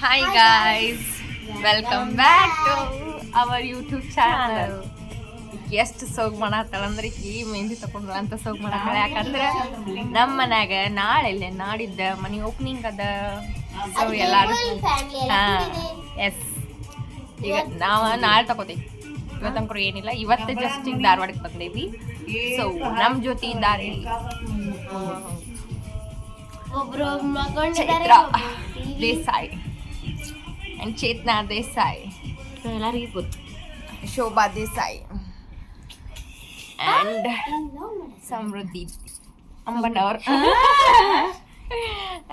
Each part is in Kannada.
Hi guys welcome back to our YouTube channel ಎಷ್ಟು ಸೋಗ್ ಮಾಡತ್ತಳಂದ್ರೆ ಈ ಮೆಹಂದಿ ತಕೊಂಡ್ರ ಅಂತ ಸೋಗ್ ಮಾಡತ್ತಳ ಯಾಕಂದ್ರೆ ನಮ್ಮ ಮನ್ಯಾಗ ನಾಳೆ ನಾಡಿದ್ದ ಮನಿ ಓಪನಿಂಗ್ ಅದ. ಸೊ ಎಲ್ಲಾರು ಹಾ ಎಸ್ ಈಗ ನಾವು ನಾಳೆ ತಗೋತೀವಿ. ಇವತ್ತಂಕರು ಏನಿಲ್ಲ. ಇವತ್ತು ಜಸ್ಟ್ ಈಗ ಧಾರವಾಡಕ್ಕೆ ಬಂದೇವಿ. ಸೊ ನಮ್ಮ ಜೊತೆ ದಾರಿ ಒಬ್ರು ಚೈತ್ರ. ಪ್ಲೀಸ್ ಅಂಡ್ ಚೇತನಾ ದೇಸಾಯಿ ಎಲ್ಲರಿಗೂ ಗೊತ್ತು ಶೋಭಾ ದೇಸಾಯಿ ಅಂಡ್ ಸಮೃದ್ಧಿ ಅಂಬಣ್ಣವ್ರ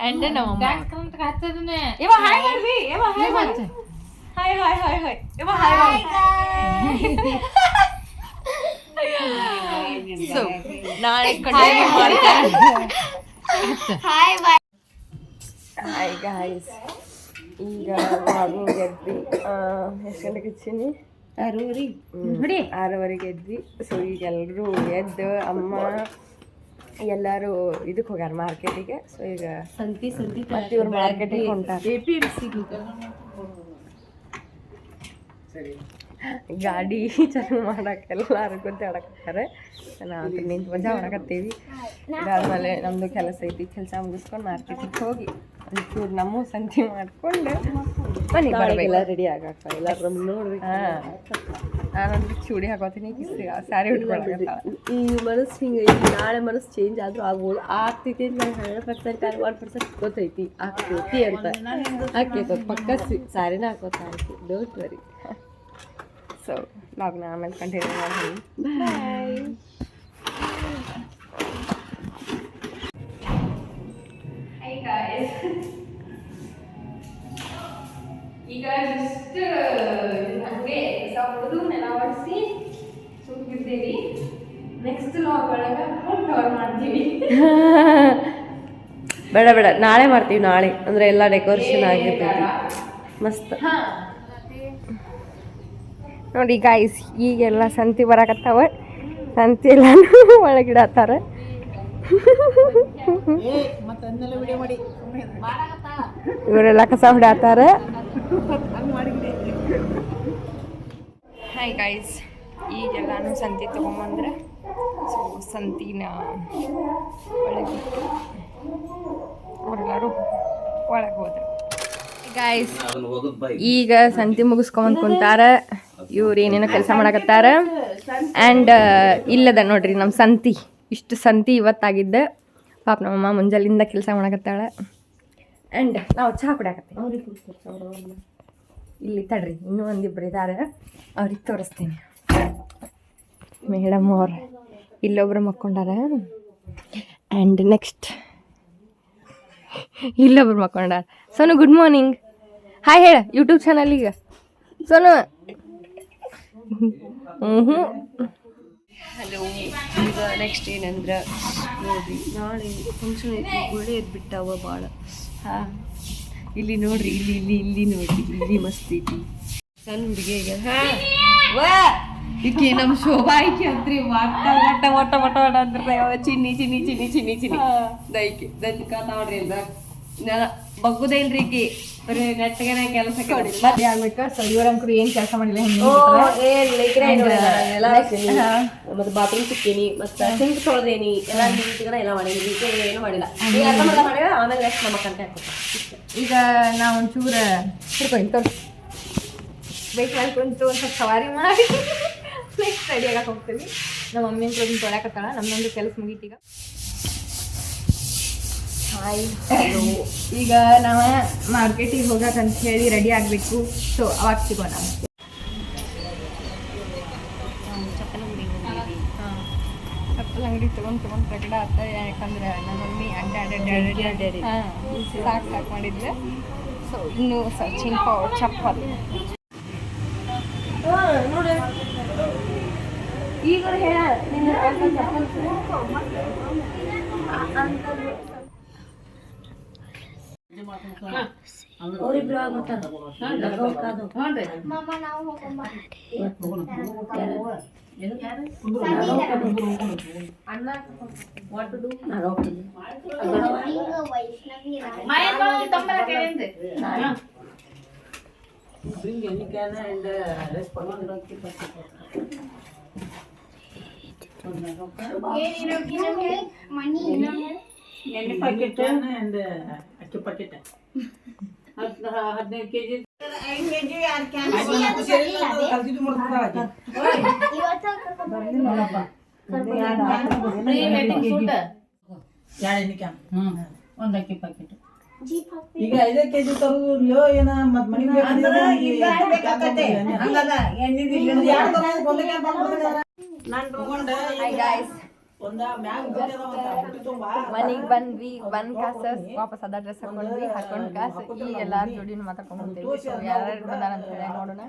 ಅಂಡ್ ನಮ್ಮಮ್ಮ ಇವ ಹಾಯ್ ಮಾಡ್ರಿ ಇವ ಹಾಯ್ ಮಾಡು. ಹಾಯ್ ಹಾಯ್ ಹಾಯ್ ಹಾಯ್ ಇವ ಹಾಯ್ ಮಾಡು. ಸೊ ನಾಳೆ ಕಂಟಿನ್ಯೂ ಮಾಡ್ತಾರೆ ಹಾಯ್ ಬಾಯ್ ಹಾಯ್ ಗಾಯ್ಸ್ ಈಗ ಮಾರ್ನಿಂಗ್ ಎದ್ವಿ. ಎಷ್ಟು ಗಂಟೆಗೆ ಹಚ್ಚೀನಿ ನೋಡಿ. ಆರೂವರೆಗೆ ಎದ್ವಿ. ಸೊ ಈಗ ಎಲ್ಲರೂ ಎದ್ದು ಅಮ್ಮ ಎಲ್ಲರೂ ಇದಕ್ಕೆ ಹೋಗ್ಯಾರ ಮಾರ್ಕೆಟಿಗೆ. ಸೊ ಈಗ ಸಂತಿ ಸಂತಿ ಮತ್ತೆ ಇವ್ರು ಮಾರ್ಕೆಟಿಗೆ ಹೊಂಟಾರ. ಎ ಪಿ ಎಂ ಸಿ ಗಾಡಿ ಚಾಲು ಮಾಡಕ್ಕೆ ಎಲ್ಲರಿಗೂ ಗುದ್ದಾಡಕತ್ತಾರೆ ನಾವು ನಿಂತು ಮಜಾ ಮಾಡಕತ್ತೀವಿ. ಅದಾದಮೇಲೆ ನಮ್ಮದು ಕೆಲಸ ಐತಿ ಕೆಲಸ ಮುಗಿಸ್ಕೊಂಡು ಮಾರ್ಕೆಟಿಗೆ ಹೋಗಿ ಒಂಚೂರು ನಮ್ಮ ಸಂತಿ ಮಾಡ್ಕೊಂಡು ಮನೆ ಬರಬೇಕೆಲ್ಲ ರೆಡಿ ಆಗಕ್ಕ ಎಲ್ಲರೂ ನೋಡ್ರಿ ಹಾಂ. ನಾನೊಂದು ಚೂಡಿ ಹಾಕೋತೀನಿ ಸ್ಯಾರಿ ಉಟ್ಕೊಳಕತ್ತಾಳ ಈ ಮನಸ್ಸು ಹಿಂಗೆ ಈ ನಾಳೆ ಮನಸ್ಸು ಚೇಂಜ್ ಆದರೂ ಆಗ್ಬೋದು. ಆಗ್ತೈತಿ ಅಂತ ನಂಗೆ ಹಂಡ್ರೆಡ್ ಪರ್ಸೆಂಟ್ ಒನ್ ಪರ್ಸೆಂಟ್ ಗೊತ್ತೈತಿ. ಆಗ್ತೈತಿ ಅಂತ. ಹಾಕಿ ಪಕ್ಕ ಸ್ಯಾರಿನ ಹಾಕೋತಾ ಐತಿ ಡೋಂಟ್ ವರಿ ಸೊ ಲಾಗ್ನ ಆಮೇಲೆ ಕಂಟಿನ್ಯೂ ಮಾಡ್ತೀನಿ ಬಾಯ್ ಈಗ ಜಸ್ಟ್ ಹಂಗೆ ಹೊಡೆದು ನೆಲ ಒಡಿಸಿ ಸುತ್ತಿದ್ದೇವೆ ನೆಕ್ಸ್ಟ್ ಲಾಗ್ ಒಳಗೆ ಕವರ್ ಮಾಡ್ತೀವಿ. ಬೇಡ ಬೇಡ. ನಾಳೆ ಮಾಡ್ತೀವಿ ನಾಳೆ. ಅಂದ್ರೆ ಎಲ್ಲ ಡೆಕೋರೇಷನ್ ಆಗಿರ್ತೈತಿ. ಮಸ್ತ್. ನೋಡಿ ಗಾಯ್ಸ್ ಈಗೆಲ್ಲ ಸಂತಿ ಬರಕತ್ತಾವ. ಸಂತಿ ಎಲ್ಲಾನು ಒಳಗಿಡತ್ತಾರ. ಇವರೆಲ್ಲ ಕಸ ಹೊಡಾತಾರ ಹಾಯ್ ಗಾಯ್ಸ್ ಈಗೆಲ್ಲಾನು ಸಂತಿ ತೊಗೊಂಬಂದ್ರೆ ಸೊ ಸಂತಿನ ಒಳಗೆ ಅವರೆಲ್ಲರೂ ಒಳಗೆ ಹೋದ್ರು. ಗಾಯ್ಸ್ ಈಗ ಸಂತಿ ಮುಗಿಸ್ಕೊಂಡ್ ಕುಂತಾರ. ಇವ್ರು ಏನೇನೋ ಕೆಲಸ ಮಾಡಕತ್ತಾರ. ಆ್ಯಂಡ್ ಇಲ್ಲದ ನೋಡ್ರಿ ನಮ್ಮ ಸಂತಿ. ಇಷ್ಟು ಸಂತಿ ಇವತ್ತಾಗಿದ್ದ. ಪಾಪ ನಮ್ಮಮ್ಮ ಮುಂಜಾಲಿಂದ ಕೆಲಸ ಮಾಡಕತ್ತಾಳ. ಆ್ಯಂಡ್ ನಾವು ಚಹಾ ಕುಡಿಯಾಕತ್ತೀವಿ. ಇಲ್ಲಿ ತಡ್ರಿ ಇನ್ನೂ ಒಂದಿಬ್ರು ಇದ್ದಾರೆ ಅವ್ರಿಗೆ ತೋರಿಸ್ತೀನಿ. ಮೇಡಮ್ ಅವ್ರು ಇಲ್ಲೊಬ್ರು ಮಕ್ಕೊಂಡಾರ. ಆ್ಯಂಡ್ ನೆಕ್ಸ್ಟ್ ಇಲ್ಲೊಬ್ರು ಮಕ್ಕೊಂಡಾರ. ಸೋನು ಗುಡ್ ಮಾರ್ನಿಂಗ್ ಹಾಯ್ ಹೇಳ ಯೂಟ್ಯೂಬ್ ಚಾನಲಿಗೆ ಸೋನು ಹ್ಞೂ ಹಲೋ ಈಗ ನೆಕ್ಸ್ಟ್ ಏನಂದ್ರೆ? ನೋಡ್ರಿ ನಾಳೆ ಫಂಕ್ಷನ್ ಐತಿ ಒಳ್ಳೆಯದು ಬಿಟ್ಟಾವ ಭಾಳ ಹಾಂ. ಇಲ್ಲಿ ನೋಡ್ರಿ ಇಲ್ಲಿ ಇಲ್ಲಿ ಇಲ್ಲಿ ನೋಡ್ರಿ ಇಲ್ಲಿ ಮಸ್ತ್ ಐತಿ. ಸಣ್ಣ ಹುಡುಗಿಗೆ ಹಾಂ. ವಾ. ಈಕೆ ನಮ್ಮ ಶೋಭಾ ಐಕೆ ಅಂತ್ರಿ ಒಟ್ಟ ಒಟ್ಟ ಒಟ್ಟ ಒಟ್ಟ ಅವ ಅಂದ್ರೆ ಚಿನ್ನಿ ಚಿನ್ನಿ ಚಿನ್ನಿ ಚಿನ್ನಿ. ಚಿನ್ನಿ ದೈಕೆ ದೈಕ ನೋಡ್ರಿ ಅದ ಬಗ್ಗುದೇ ಇಲ್ರಿ ಈಕಿ? ಬರೀ ನೆಟ್ಟಗೆನೆ ಕೆಲಸಕ್ಕೆ ಮತ್ತೆ ಸೊ ಇವ್ರಂಕರು ಏನು ಕೆಲಸ ಮಾಡಿಲ್ಲ ಮತ್ತೆ ಬಾತ್ರೂಮ್ ಸಿಕ್ಕೇನಿ ಮತ್ತೆ ಸಿಂಕ್ ತೊಳೆದೇನಿ ಎಲ್ಲ ನೀಟ್ಗನ ಎಲ್ಲ ಮಾಡೀನಿ ಈಗ ಏನು ಮಾಡಿಲ್ಲ. ಈಗ ಅರ್ಧ ಮರ್ಧ ಮಾಡಿದ್ರೆ ಆಮೇಲೆ ನೆಕ್ಸ್ಟ್ ನಮ್ಮ ಕಂಟೆ ಹಾಕ್ಬೇಕು ಈಗ ನಾವು ಒಂಚೂರ ಹಿಡ್ಕೊಂಡು ತೋರಿಸಿ. ಬೇಕು ಕುಂತು ಒಂದು ಸ್ವಲ್ಪ ಸವಾರಿ ಮಾಡಿ. ನೆಕ್ಸ್ಟ್ ರೆಡಿ ಆಗಕ್ಕೆ ಹೋಗ್ತೀವಿ ನಮ್ಮ ಮಮ್ಮಿ ಒಂದು ತೊಳ್ಯಾಕತ್ತಾಳ ನಮ್ಮದೊಂದು ಕೆಲಸ ಮುಗೀತೀಗ ಹಾಯ್ ಈಗ ನಾವು ಮಾರ್ಕೆಟಿಗೆ ಹೋಗಕ್ಕಂತ ಹೇಳಿ ರೆಡಿ ಆಗಬೇಕು. ಸೊ ಅವಾಗ ಸಿಗೋಣ. ಚಪ್ಪಲ್ ಅಂಗಡಿ ತೊಗೊಂಡು ತೊಗೊಂಡು ಪ್ರಕಟ ಆತ ಯಾಕಂದ್ರೆ ನಮ್ಮ ಮಮ್ಮಿ ಅಡ್ಡ ಅಡ್ಡ ಸಾಕು ಸಾಕು ಮಾಡಿದ್ರೆ. ಸೊ ಇನ್ನು ಸರ್ಚಿಂಗ್ ಫಾರ್ ಚಪ್ಪಲ್. ಈಗ ಹೇಳ எண்ணிக்கையான இந்த ரெஸ்ட் என்ன பாக்கெட்டு இந்த rest ಎಣ್ಣೆ ಪಾಕೆಟ್ ಅಂಡ್ ಅಕ್ಕಿ ಪಾಕೆಟ್ ಹದಿನೈದು ಕೆ ಜಿ ಎರಡು ಎಣ್ಣೆ ಕ್ಯಾನ್ ಒಂದು ಅಕ್ಕಿ ಪಾಕೆಟ್ ಈಗ ಐದೇ ಕೆಜಿ ತರೋದು ಏನ ಮತ್ ಮನಿಗೆ ಒಂದ ಮ್ಯಾಗ ಮನಿಗ್ ಬಂದ್ವಿ ಬಂದ್ ಕಾಸ ವಾಪಸ್ ಅದ ಡ್ರೆಸ್ ಹಾಕೊಂಡ್ವಿ ಹಾಕೊಂಡ್ ಕಾಸ. ಈಗ ಎಲ್ಲಾರ ಜೋಡಿನ ಮಾತಾಡ್ಕೊಂಡ್ಬಂತೇವಿ ಸೊ ಯಾರ್ಯಾರು ಬಂದಾರ ಅಂತ ಹೇಳಿ ನೋಡೋಣ.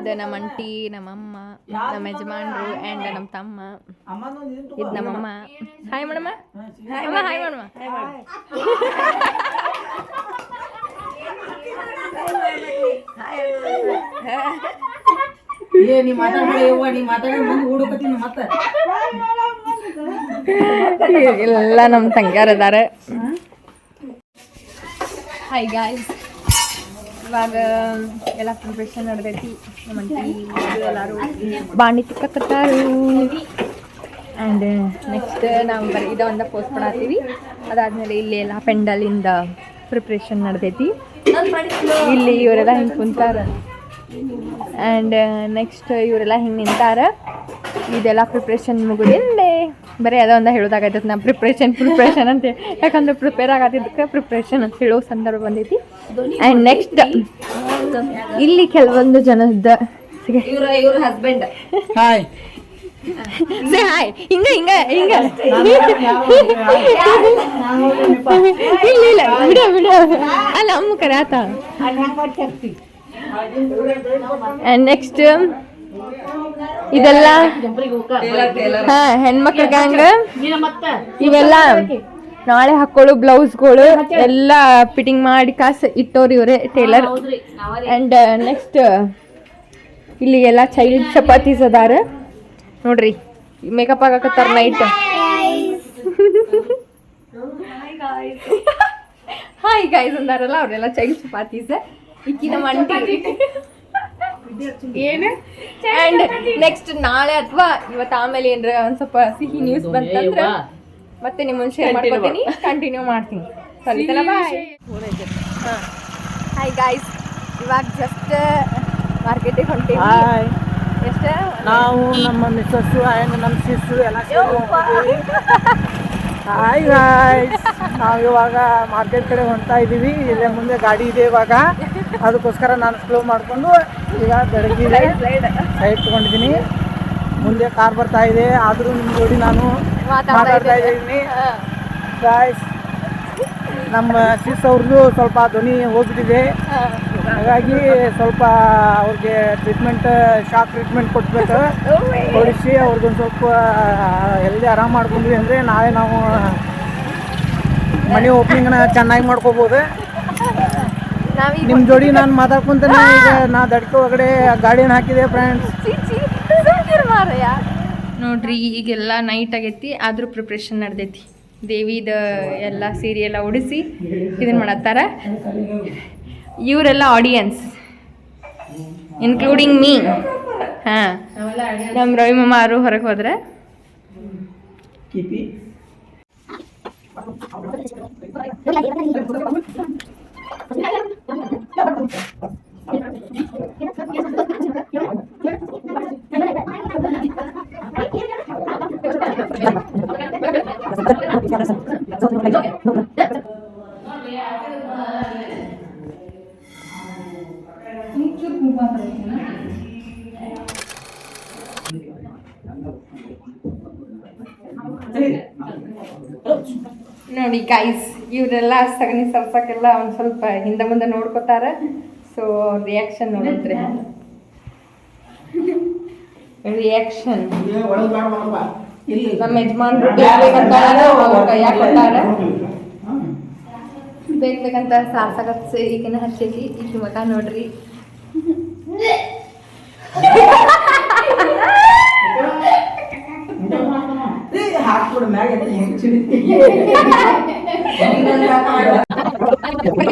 ಇದು ನಮ್ಮ ಅಂಟಿ ನಮ್ಮ ಅಮ್ಮ ನಮ್ಮ ಯಜಮಾನ್ರು ಅಂಡ್ ನಮ್ಮ ತಮ್ಮ. ಇದು ನಮ್ಮಮ್ಮ ಹಾಯ್ ಮೇಡಮ್ಮ ಅಮ್ಮ ಹಾಯ್ ಮೇಡಮ್ಮ ಏ ನೀ ಮಾತಾಡ್ಬೇಡ ಯವ್ವ ನೀ ಮಾತಾಡ ಮುಂದೆ ಹುಡುಕತ್ತೀನಿ ಮತ್ತ. ಎಲ್ಲ ನಮ್ಮ ತಂಗ್ಯಾರ ಇದ್ದಾರೆ ಹಾಯ್ ಗಾಯ್ಸ್ ಇವಾಗ ಎಲ್ಲ ಪ್ರಿಪ್ರೇಷನ್ ನಡೆದೈತಿ. ನಮ್ಮ ಎಲ್ಲರೂ. ಬಾಂಡಿ ತಿಕ್ಕತ್ತಾರು ಆ್ಯಂಡ್ ನೆಕ್ಸ್ಟ್ ನಾವು ಬರೀ ಇದ ಒಂದು ಪೋಸ್ಟ್ ಮಾಡತ್ತೀವಿ ಅದಾದಮೇಲೆ ಇಲ್ಲಿ ಎಲ್ಲ ಪೆಂಡಲಿಂದ ಪ್ರಿಪ್ರೇಷನ್ ನಡೆದೈತಿ. ಇಲ್ಲಿ ಇವರೆಲ್ಲ ಹಿಂಗೆ ಕುಂತಾರ. ಆ್ಯಂಡ್ ನೆಕ್ಸ್ಟ್ ಇವರೆಲ್ಲ ಹಿಂಗೆ ನಿಂತಾರ. ಇದೆಲ್ಲ ಪ್ರಿಪ್ರೇಷನ್ ಮುಗಿದಿಂದೆ ಬರೀ ಅದೊಂದು ಹೇಳೋದಾಗೈತೈತೆ ನಾ ಪ್ರಿಪ್ರೇಷನ್ ಪ್ರಿಪ್ರೇಷನ್ ಅಂತ ಯಾಕಂದ್ರೆ ಪ್ರಿಪೇರ್ ಆಗತ್ತಿದ್ದಕ್ಕೆ ಪ್ರಿಪ್ರೇಷನ್ ಅಂತ ಹೇಳೋ ಸಂದರ್ಭ ಬಂದೈತಿ. ಆ್ಯಂಡ್ ನೆಕ್ಸ್ಟ್ ಇಲ್ಲಿ ಕೆಲವೊಂದು ಜನದ ಹಸ್ಬೆಂಡ್ ಹಾಯ್ ಹಾಯ್ ಹಿಂಗ ಹಿಂಗ ಹಿಂಗ. ಇಲ್ಲ ಇಲ್ಲ ಬಿಡ ಬಿಡ. ಅಲ್ಲ ಅಮ್ಮ ಕರಾತ ಆ್ಯಂಡ್ ನೆಕ್ಸ್ಟ್ ಇದೆಲ್ಲ ಹಾ, ಹೆಣ್ಮಕ್ಳ ಗ್ಯಾಂಗ್ ಇವೆಲ್ಲ ನಾಳೆ ಹಾಕೊಳ್ಳೋ ಬ್ಲೌಸ್ಗಳು ಎಲ್ಲ ಫಿಟ್ಟಿಂಗ್ ಮಾಡಿ ಕಾಸು ಇಟ್ಟವ್ರು ಇವರೇ, ಟೇಲರ್. ಆ್ಯಂಡ್ ನೆಕ್ಸ್ಟ್ ಇಲ್ಲಿ ಎಲ್ಲ ಚೈಲ್ಡ್ ಚಪಾತೀಸ್ ಅದಾರ. ನೋಡ್ರಿ ಮೇಕಪ್ ಆಗಕತ್ತಾರ ನೈಟ್ ಹಾಯ್ ಗಾಯ್ಸ್ ಅಂದಾರಲ್ಲ, ಅವರೆಲ್ಲ ಚೈಲ್ಡ್ ಚಪಾತೀಸ್ ಇಕ್ಕಿ ಮಂಡಿ. ಏನು? ಅಂಡ್ ನೆಕ್ಸ್ಟ್ ನಾಳೆ ಅಥವಾ ಇವತ್ತು ಆಮೇಲೆ ಏನ್ರ ಒಂದ್ ಸ್ವಲ್ಪ ಸಿಹಿ ನ್ಯೂಸ್ ಬಂತಂದ್ರ ಮತ್ತೆ ನಿಮ್ಮ ಶೇರ್ ಮಾಡ್ಕೊತೀನಿ? ಕಂಟಿನ್ಯೂ ಮಾಡ್ತೀನಿ. ಸರಿ ಬಾಯ್ ಹಾಯ್ ಗಾಯ್ಸ್ ಇವಾಗ ಜಸ್ಟ್ ಮಾರ್ಕೆಟಿಗೆ ಹೊಂಟೀವಿ ಹಾಯ್ ಎಷ್ಟ? ನಾವು ನಮ್ಮ ಮಿಸ್ಸಸ್ಸು ಆ್ಯಂಡ್ ನಮ್ಮ ಸಿಸ್ಸು ಎಲ್ಲ ಹಾಯ್ ಗಾಯ್ಸ್ ನಾವು ಇವಾಗ ಮಾರ್ಕೆಟ್ ಕಡೆ ಹೊಂತಾ ಇದ್ದೀವಿ. ಇಲ್ಲೇ ಮುಂದೆ ಗಾಡಿ ಇದೆ ಇವಾಗ. ಅದಕ್ಕೋಸ್ಕರ ನಾನು ಸ್ಲೋ ಮಾಡಿಕೊಂಡು ಈಗ ಬೆಳಗ್ಗೆ ಸೈಡ್ ತೊಗೊಂಡಿದ್ದೀನಿ. ಮುಂದೆ ಕಾರ್ ಬರ್ತಾ ಇದೆ. ಆದರೂ ನಿಮ್ಮ ಜೋಡಿ ನಾನು ಮಾತಾಡ್ತಾ ಇದ್ದೀನಿ. ಗಾಯ್ಸ್ ನಮ್ಮ ಸಿಸ್ ಅವ್ರದ್ದು ಸ್ವಲ್ಪ ಧ್ವನಿ ಹೋಗ್ಬಿಟ್ಟಿದೆ. ಹಾಗಾಗಿ ಸ್ವಲ್ಪ ಅವ್ರಿಗೆ ಟ್ರೀಟ್ಮೆಂಟ್ ಶಾಕ್ ಟ್ರೀಟ್ಮೆಂಟ್ ಕೊಟ್ಬೇಕು ಕೊಡಿಸಿ ಅವ್ರಿಗೊಂದು ಸ್ವಲ್ಪ ಎಲ್ಲಿ ಆರಾಮ್ ಮಾಡ್ಕೊಂಡ್ವಿ ಅಂದರೆ ನಾಳೆ ನಾವು ಮನೆ ಓಪನಿಂಗ್ನ ಚೆನ್ನಾಗಿ ಮಾಡ್ಕೋಬೋದು. ನಿಮ್ಮ ಜೋಡಿ ನಾನು ಮಾತಾಡ್ಕೊಂತಾನೆ ಈಗ ನಾ ದಡ್ಕೆ ಒಳಗಡೆ ಗಾಡಿನ ಹಾಕಿದೆ ಫ್ರೆಂಡ್ಸ್ ನೋಡ್ರಿ ಈಗೆಲ್ಲ ನೈಟ್ ಆಗೈತಿ ಆದರೂ ಪ್ರಿಪ್ರೇಷನ್ ನಡೆದೈತಿ. ದೇವಿದ ಎಲ್ಲ ಸೀರೆ ಎಲ್ಲ ಉಡಿಸಿ ಇದನ್ನ ಮಾಡತ್ತಾರ. ಇವರೆಲ್ಲ ಆಡಿಯನ್ಸ್ ಇನ್ಕ್ಲೂಡಿಂಗ್ ಮೀ ಹಾಂ ನಮ್ಮ ರವಿ ಮಾಮಾರು ಹೊರಗೆ ಹೋದ್ರೆ? ಗೈಸ್ ಇವರೆಲ್ಲ ಸಗಣಿ ಸರ್ಸಕ್ಕೆಲ್ಲ ಒಂದು ಸ್ವಲ್ಪ ಹಿಂದೆ ಮುಂದೆ ನೋಡ್ಕೋತಾರೆ. ಸೊ ರಿಯಾಕ್ಷನ್ ನೋಡಿದ್ರೆ ರಿಯಾಕ್ಷನ್ ನಮ್ಮ ಯಜಮಾನ್ರು ಕೈಯಾಗ ಕೊಟ್ಟಾರ ಬೇಕಂತ ಸಾರ್ಸಕತ್ ಈಗಿನ ಹಚ್ಚೈತಿ ಈಗ ಮಗ ನೋಡ್ರಿ. ಮ್ಯಾಗ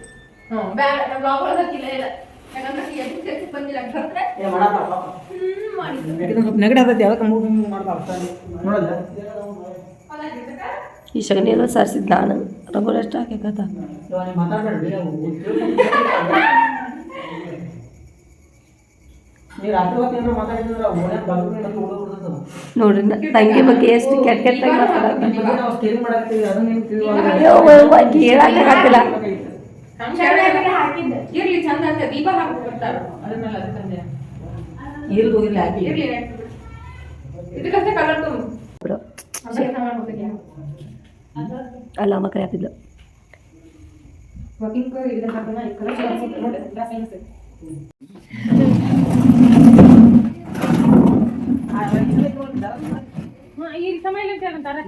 ಏ ಮಾಡಪ್ಪ ಹ್ಮ್ ನೆಗಡಿ ಅದಕ್ಕೆ ಮಾಡ್ತಾ ನೋಡಲ್ಲ? ಈ ಸಗಣಿ ಎಲ್ಲ ಸಾರಿಸಿದ್ ನಾನು. ರಬ್ಬರ್ ಎಷ್ಟು ಓಡೋಗ್ಬಿಡ್ತದೆ ನೋಡ್ರಿ ತಂಗಿ ಬಗ್ಗೆ ಎಷ್ಟು ಕೆಟ್ಟ ಕೆಟ್ಟಾಗಿ ಮಾತಾಡಕ್ಕೆ ಇರ್ಲಿ ಚಂದ ಅಂತ ದೀಪ ಹಾಕ್ಬಿಡ್ತಾರ ಅದ್ಮೇಲೆ ಅದಕ್ಕಂದೆ ಇರ್ಲಿ ಹೋಗಿಲ್ಲ ಹಾಕಿ ಇರ್ಲಿ ಇದಕ್ಕಷ್ಟೇ ಕಲರ್ ತುಂಬ. ಬಿಡು. ಅಲ್ಲ ಅಮ್ಮ ಗ್ಲಾಸ್ ಈ ಸಮಯ ಅಂತಾರೆ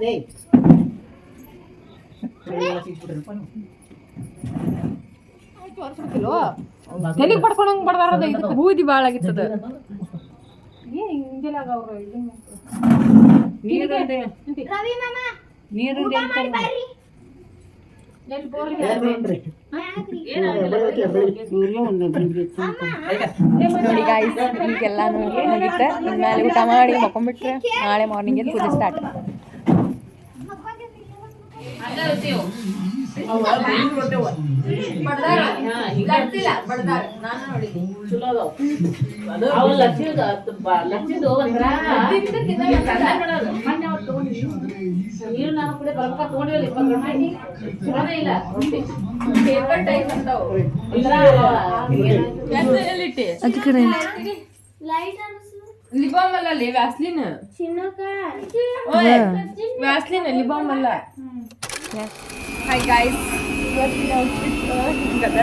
ತೆಲಿಗೆ ಪಡ್ಕೊಂಡಂಗ್ ಬಡ್ದಾರದ ಇದಕ್ಕೆ ಬೂದಿ ಭಾಳ ಆಗಿತ್ತದ. ಏ ಹಿಂಗೆಲ್ಲ ಅವ್ರು ನೀರಂದೆ ನೀರಂದೆ ನೋಡಿ ಗಾಯ್ಸ್ ಈಗೆಲ್ಲ ನೋಡಿ ಮುಗಿತ ಇನ್ಮೇಲೆ ಊಟ ಮಾಡಿ ಮಕ್ಕೊಂಬಿಟ್ರೆ ನಾಳೆ ಮಾರ್ನಿಂಗ್ ಪೂಜೆ ಸ್ಟಾರ್ಟ್ ಲಿಬಾಮ್ ಅಲ್ಲ ಲೇ ವ್ಯಾಸ್ಲಿನ್ ವ್ಯಾಸ್ಲಿನ್ ಲಿಬಾಮ್ ಅಲ್ಲ. ಹಾಯ್ ಗಾಯ್ಸ್ ಇವತ್ತಿನ ಔಟ್ಫಿಟ್ ಹಿಂಗದ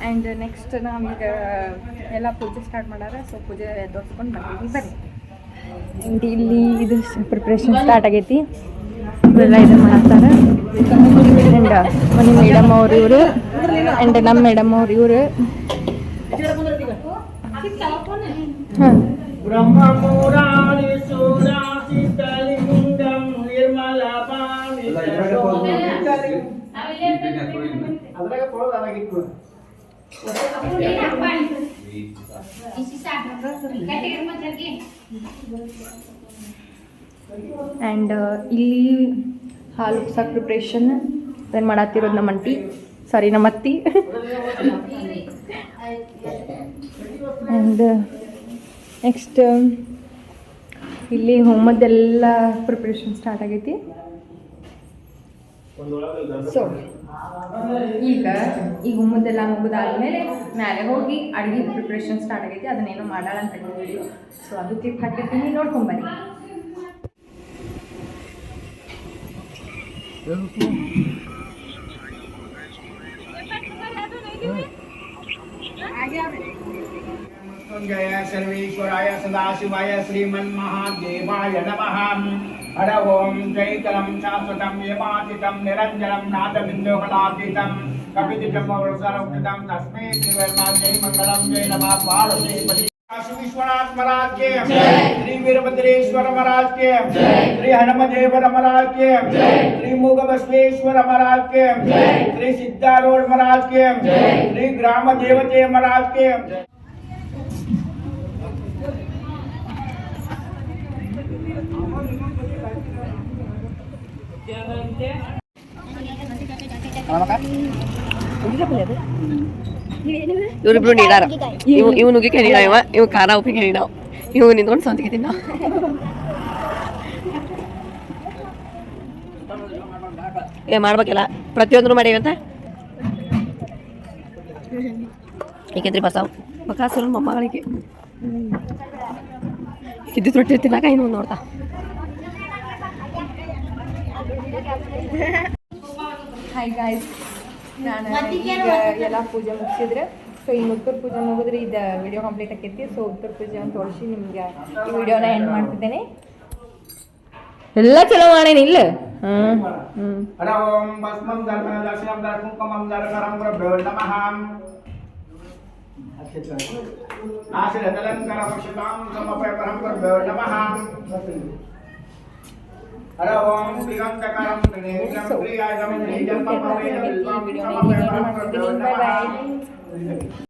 ಆ್ಯಂಡ್ ನೆಕ್ಸ್ಟ್ ನಾವೀಗ ಎಲ್ಲ ಪೂಜೆ ಸ್ಟಾರ್ಟ್ ಮಾಡಾರ. ಸೊ ಪೂಜೆ ತೋರಿಸ್ಕೊಂಡು ಬರ್ತೀವಿ ಬರ್ರಿ ಆ್ಯಂಡ್ ಇಲ್ಲಿ ಇದು ಪ್ರಿಪ್ರೇಷನ್ ಸ್ಟಾರ್ಟ್ ಆಗೈತಿ. ಇವೆಲ್ಲ ಇದನ್ನ ಮಾಡ್ತಾರೆ. ಆ್ಯಂಡ್ ಮನೆ ಮೇಡಮ್ ಅವ್ರು ಇವರು. ಆ್ಯಂಡ್ ನಮ್ಮ ಮೇಡಮ್ ಅವ್ರು ಇವರು. ಹಾಂ. ಆ್ಯಂಡ್ ಇಲ್ಲಿ ಹಾಲು ಉಪ್ಸಕ್ಕೆ ಪ್ರಿಪ್ರೇಷನ್ ಏನು ಮಾಡತ್ತಿರೋದು ನಮ್ಮ ಅಂಟಿ ಸಾರಿ ನಮ್ಮ ಅತ್ತಿ. ಆ್ಯಂಡ್ ನೆಕ್ಸ್ಟ್ ಇಲ್ಲಿ ಹೋಮದ್ದೆಲ್ಲ ಪ್ರಿಪ್ರೇಷನ್ ಸ್ಟಾರ್ಟ್ ಆಗೈತಿ. ಸೊ ಈಗ ಈಗ ಹೋಮದ್ದೆಲ್ಲ ಮುಗಿದಾದ್ಮೇಲೆ ಮೇಲೆ ಹೋಗಿ ಅಡುಗೆ ಪ್ರಿಪ್ರೇಷನ್ ಸ್ಟಾರ್ಟ್ ಆಗೈತಿ ಅದನ್ನೇನು ಮಾಡೋಣ ಅಂತ ಹೇಳಿದ್ವಿ ಸೊ ಅದು ಕ್ಲಿಪ್ ಹಾಕಿರ್ತೀನಿ ನೋಡ್ಕೊಂಬನ್ನಿ जय सर्वेश्वराय सदाशिवाय श्रीमन्महादेवाय नमः। हर ओं जैतलं शाश्वतं यमातितं निरञ्जनं नादबिन्दुकलातीतं कपितिजम्बवृषरौकितं तस्मै श्रीवर्मा जय मङ्गलं जय नमः पार्वतीपति विश्वनाथ महाराज के श्री वीरभद्रेश्वर महाराज के श्री हनुमदेवर महाराज के श्री मुग बसवेश्वर महाराज के श्री सिद्धारूढ़ महाराज के श्री ग्राम देवते महाराज के ಇವರಿಬ್ರು ನೀಡಾರ. ಇವ್ ಇವ್ ನುಗ್ಗಿಕೆ ನೀಡ ಇವ ಇವ್ ಖಾರ ಉಪ್ಪಿಗೆ ನೀಡ ಇವ್. ನಿಂತ್ಕೊಂಡು ಸ್ವಂತಿಗೆ ತಿನ್ನ. ಏ, ಮಾಡ್ಬೇಕಲ್ಲ. ಪ್ರತಿಯೊಂದ್ರು ಮಾಡೀವಂತ ಏಕೆಂದ್ರಿ ಬಸಾವ್ ಬಕಾಸುರ ಮೊಮ್ಮಗಳಿಗೆ. ಇದ್ದಿದ್ದು ರೊಟ್ಟಿ ತಿನ್ನಾಕ ಇನ್ನು ನೋಡ್ತಾ. ಹಾಯ್ ಗಾಯ್ಸ್ ನಾನು ಈಗ ಎಲ್ಲ ಪೂಜೆ ಮುಗಿಸಿದ್ರೆ. ಸೊ ಈ ಇನ್ನು ಉತ್ತರ ಪೂಜೆ ಮುಗಿದ್ರೆ ಇದು ವಿಡಿಯೋ ಕಂಪ್ಲೀಟ್ ಆಕೈತಿ ಸೊ ಉತ್ತರ ಪೂಜೆ ಅಂತ ತೋರಿಸಿ ನಿಮ್ಗೆ ಈ ವಿಡಿಯೋನ ಎಂಡ್ ಮಾಡ್ತಿದ್ದೇನೆ. ಎಲ್ಲ ಚಲೋ ಮಾಡೇನಿ ಇಲ್ಲ? ಹ್ಞೂ ಹ್ಞೂ ಹರ ಓಂ ಭಸ್ಮಂ ಧರ್ಮ ದರ್ಶನಂ ಧರ ಕುಂಕುಮಂ ಧರ ಕರಂ ಗುರುಭ್ಯೋ ನಮಃ. ಆಶೀರ್ವದಲಂಕರ ವಶತಾಂ ಸಮಪಯ ಪರಂ ನಮಃ.